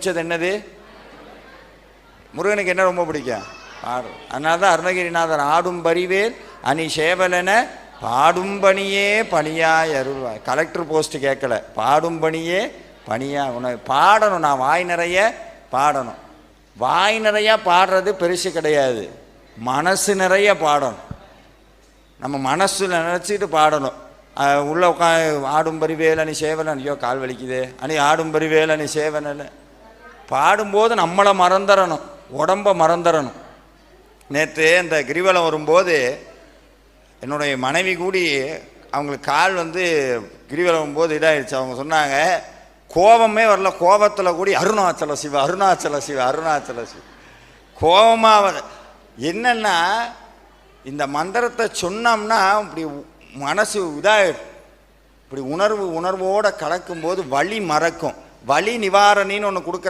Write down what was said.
பிடிச்சது என்னது? முருகனுக்கு என்ன ரொம்ப பிடிக்கும்? பாடும். அதனால தான் அருணகிரிநாதர் ஆடும் பரிவேல் அணி சேவலன பாடும் பணியே பணியாய் அருள்வாய் கலெக்டர் போஸ்ட் கேட்கல. பாடும் பணியே பணியா உணவு பாடணும். நான் வாய் நிறைய பாடணும். வாய் நிறைய பாடுறது பெருசு கிடையாது. மனசு நிறைய பாடணும். நம்ம மனசில் நினச்சிட்டு பாடணும். உள்ளே உள்ள உட்கா ஆடும் பரிவேல் அணி சேவலன். ஐயோ கால் வலிக்குதே. அணி ஆடும் பரிவேல் அணி சேவனல் பாடும்போது நம்மளை மறந்துடணும் உடம்ப மறந்துடணும். நேற்று இந்த கிரிவலம் வரும்போது என்னுடைய மனைவி கூடி அவங்களுக்கு கால் வந்து கிரிவலம் போது இதாகிடுச்சு அவங்க சொன்னாங்க கோபமே வரல. கோபத்தில் கூடி அருணாச்சல சிவ அருணாச்சல சிவ அருணாச்சல சிவ. கோபமாக என்னென்னா இந்த மந்திரத்தை சொன்னோம்னா இப்படி மனசு இதாகிடும் இப்படி உணர்வு உணர்வோடு கலக்கும்போது வலி மறக்கும். வலி நிவாரணின்னு ஒன்று கொடுக்க